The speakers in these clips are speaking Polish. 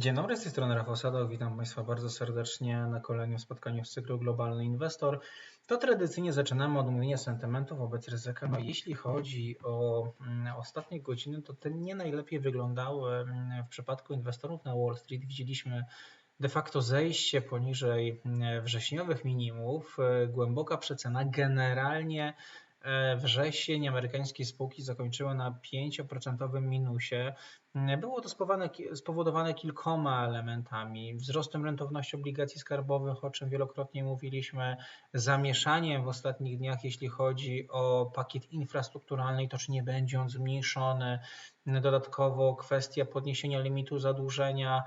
Dzień dobry, z tej strony Rafał Sadok. Witam Państwa bardzo serdecznie na kolejnym spotkaniu z cyklu Globalny Inwestor. To tradycyjnie zaczynamy od omówienia sentymentu wobec ryzyka. No, jeśli chodzi o mm, ostatnie godziny, to te nie najlepiej wyglądały mm, w przypadku inwestorów na Wall Street. Widzieliśmy de facto zejście poniżej mm, wrześniowych minimów, e, głęboka przecena. Generalnie e, wrzesień amerykańskie spółki zakończyły na 5% minusie. Było to spowodowane, kilkoma elementami. Wzrostem rentowności obligacji skarbowych, o czym wielokrotnie mówiliśmy, zamieszaniem w ostatnich dniach, jeśli chodzi o pakiet infrastrukturalny, to czy nie będzie on zmniejszony, Dodatkowo kwestia podniesienia limitu zadłużenia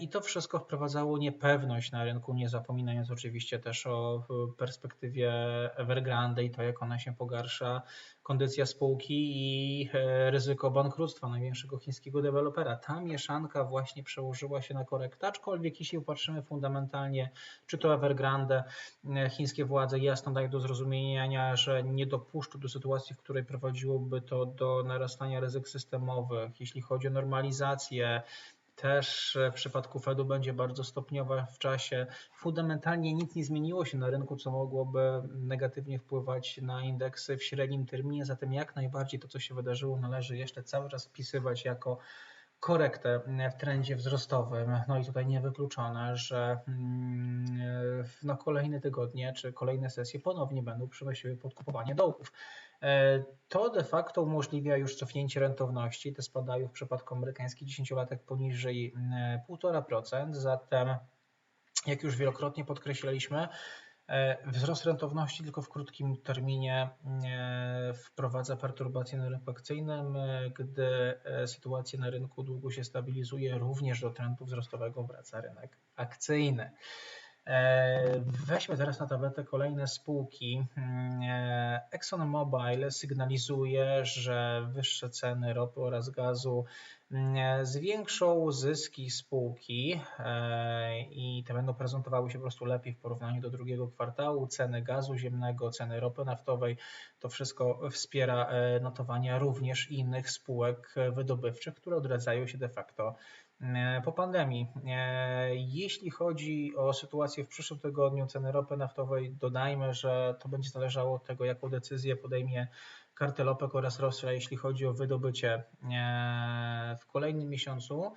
i to wszystko wprowadzało niepewność na rynku, nie zapominając oczywiście też o perspektywie Evergrande i to, jak ona się pogarsza, kondycja spółki i e, ryzyko bankructwa największego chińskiego dewelopera. Ta mieszanka właśnie przełożyła się na korektę, aczkolwiek jeśli popatrzymy fundamentalnie, czy to Evergrande, e, chińskie władze jasno dają do zrozumienia, że nie dopuszczą do sytuacji, w której prowadziłoby to do narastania ryzyk systemowych, jeśli chodzi o normalizację, też w przypadku Fedu będzie bardzo stopniowa w czasie. Fundamentalnie nic nie zmieniło się na rynku, co mogłoby negatywnie wpływać na indeksy w średnim terminie, zatem jak najbardziej to, co się wydarzyło, należy jeszcze cały czas wpisywać jako korektę w trendzie wzrostowym. No i tutaj niewykluczone, że mm, no kolejne tygodnie czy kolejne sesje ponownie będą przynosiły podkupowanie dołków. E, to de facto umożliwia już cofnięcie rentowności. Te spadają w przypadku amerykańskich 10-latek poniżej 1,5%. Zatem, jak już wielokrotnie podkreślaliśmy, Wzrost rentowności tylko w krótkim terminie e, wprowadza perturbacje na rynku akcyjnym, gdy sytuacja na rynku długo się stabilizuje, również do trendu wzrostowego wraca rynek akcyjny. E, weźmy teraz na tabletę kolejne spółki. Mm, e, ExxonMobil sygnalizuje, że wyższe ceny ropy oraz gazu mm, e, zwiększą zyski spółki i te będą prezentowały się po prostu lepiej w porównaniu do drugiego kwartału. Ceny gazu ziemnego, ceny ropy naftowej, to wszystko wspiera notowania również innych spółek wydobywczych, które odradzają się de facto po pandemii. E, jeśli chodzi o sytuację w przyszłym tygodniu ceny ropy naftowej, dodajmy, że to będzie zależało od tego, jaką decyzję podejmie kartel OPEC oraz Rosja, jeśli chodzi o wydobycie e, w kolejnym miesiącu.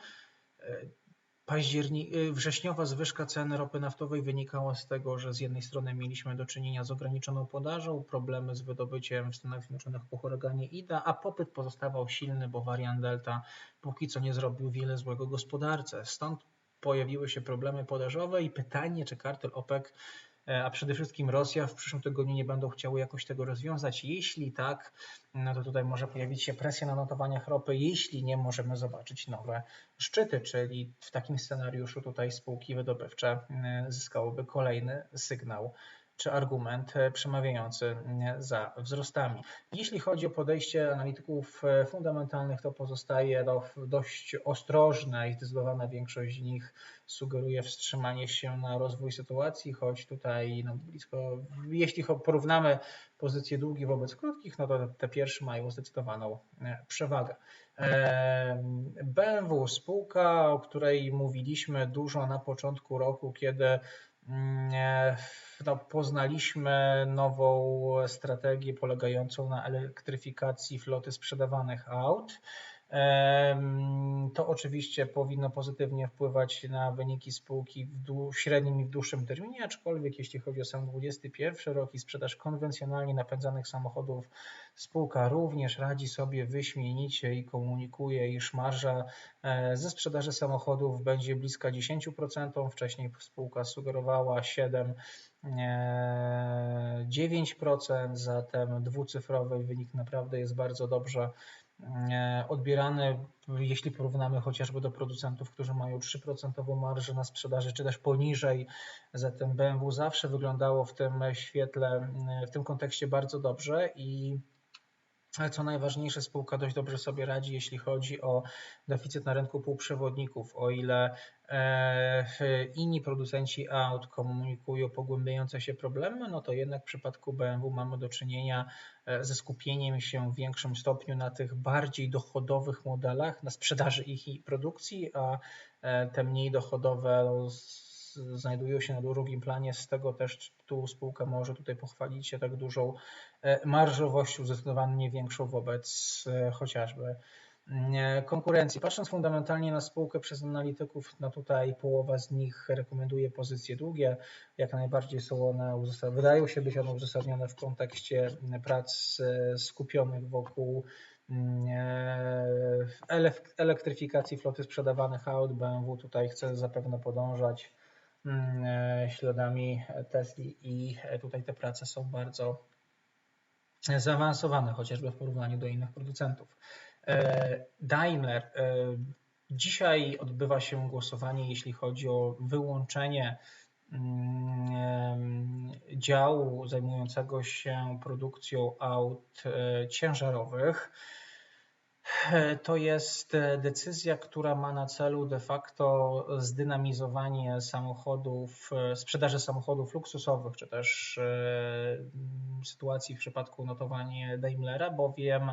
Październik, y, wrześniowa zwyżka ceny ropy naftowej wynikała z tego, że z jednej strony mieliśmy do czynienia z ograniczoną podażą, problemy z wydobyciem w Stanach Zjednoczonych po huraganie Ida, a popyt pozostawał silny, bo wariant Delta póki co nie zrobił wiele złego gospodarce. Stąd pojawiły się problemy podażowe i pytanie, czy kartel OPEC a przede wszystkim Rosja w przyszłym tygodniu nie będą chciały jakoś tego rozwiązać. Jeśli tak, no to tutaj może pojawić się presja na notowaniach ropy. Jeśli nie, możemy zobaczyć nowe szczyty, czyli w takim scenariuszu tutaj spółki wydobywcze e, zyskałyby kolejny sygnał czy argument e, przemawiający e, za wzrostami. Jeśli chodzi o podejście analityków e, fundamentalnych, to pozostaje dość ostrożne i zdecydowana większość z nich sugeruje wstrzymanie się na rozwój sytuacji, choć tutaj no, blisko, jeśli porównamy pozycje długich wobec krótkich, no to te pierwsze mają zdecydowaną przewagę. BMW, spółka, o której mówiliśmy dużo na początku roku, kiedy Mm, e, no, poznaliśmy nową strategię polegającą na elektryfikacji floty sprzedawanych aut. To oczywiście powinno pozytywnie wpływać na wyniki spółki w, w średnim i w dłuższym terminie, aczkolwiek jeśli chodzi o sam 2021 rok i sprzedaż konwencjonalnie napędzanych samochodów, spółka również radzi sobie wyśmienicie i komunikuje, iż marża e, ze sprzedaży samochodów będzie bliska 10%. Wcześniej spółka sugerowała 7%. 9%, e, zatem dwucyfrowy wynik naprawdę jest bardzo dobrze E, odbierane, jeśli porównamy chociażby do producentów, którzy mają 3% marżę na sprzedaży, czy też poniżej. Zatem BMW zawsze wyglądało w tym świetle, w tym kontekście bardzo dobrze i ale co najważniejsze, spółka dość dobrze sobie radzi, jeśli chodzi o deficyt na rynku półprzewodników. O ile e, inni producenci aut komunikują pogłębiające się problemy, no to jednak w przypadku BMW mamy do czynienia e, ze skupieniem się w większym stopniu na tych bardziej dochodowych modelach, na sprzedaży ich i produkcji, a e, te mniej dochodowe no, znajdują się na drugim planie, z tego też tu spółka może tutaj pochwalić się tak dużą e, marżowością, zdecydowanie większą wobec e, chociażby mm, konkurencji. Patrząc fundamentalnie na spółkę przez analityków, no tutaj połowa z nich rekomenduje pozycje długie. Jak najbardziej są one, wydają się być one uzasadnione w kontekście prac e, skupionych wokół mm, elektryfikacji floty sprzedawanych aut. BMW tutaj chce zapewne podążać e, śladami Tesli i tutaj te prace są bardzo zaawansowane, chociażby w porównaniu do innych producentów. E, Daimler. E, dzisiaj odbywa się głosowanie, jeśli chodzi o wyłączenie mm, działu zajmującego się produkcją aut ciężarowych. To jest e, decyzja, która ma na celu de facto zdynamizowanie samochodów, e, sprzedaży samochodów luksusowych, czy też e, sytuacji w przypadku notowania Daimlera, bowiem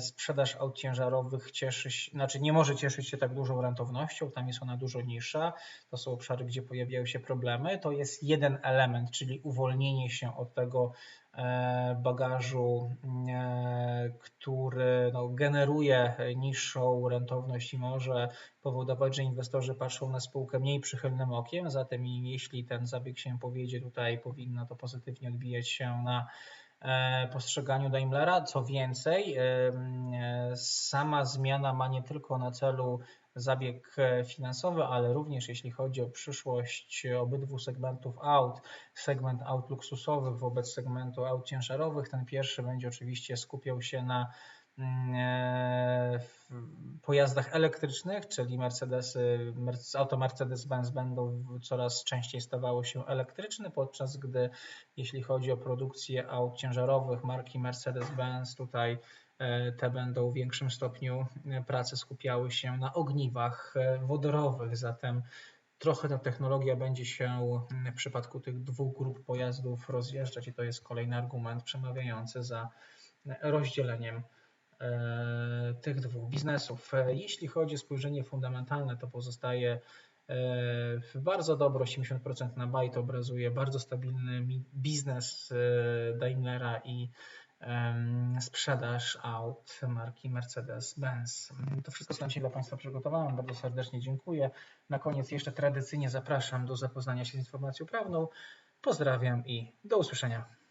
sprzedaż aut ciężarowych cieszy się, znaczy nie może cieszyć się tak dużą rentownością, tam jest ona dużo niższa. To są obszary, gdzie pojawiają się problemy. To jest jeden element, czyli uwolnienie się od tego E, bagażu, e, który no, generuje niższą rentowność i może powodować, że inwestorzy patrzą na spółkę mniej przychylnym okiem. Zatem jeśli ten zabieg się powiedzie, tutaj powinno to pozytywnie odbijać się na e, postrzeganiu Daimlera. Co więcej, sama zmiana ma nie tylko na celu zabieg e, finansowy, ale również jeśli chodzi o przyszłość obydwu segmentów aut, segment aut luksusowych wobec segmentu aut ciężarowych. Ten pierwszy będzie oczywiście skupiał się na mm, e, pojazdach elektrycznych, czyli Mercedesy, auto Mercedes-Benz będą coraz częściej stawały się elektryczne, podczas gdy jeśli chodzi o produkcję aut ciężarowych marki Mercedes-Benz, tutaj te będą w większym stopniu e, prace skupiały się na ogniwach e, wodorowych, zatem trochę ta technologia będzie się w przypadku tych dwóch grup pojazdów rozjeżdżać i to jest kolejny argument przemawiający za rozdzieleniem tych dwóch biznesów. Jeśli chodzi o spojrzenie fundamentalne, to pozostaje bardzo dobre, 80% na byte obrazuje bardzo stabilny biznes Daimlera i sprzedaż aut marki Mercedes-Benz. To wszystko, co dzisiaj dla Państwa przygotowałem. Bardzo serdecznie dziękuję. Na koniec jeszcze tradycyjnie zapraszam do zapoznania się z informacją prawną. Pozdrawiam i do usłyszenia.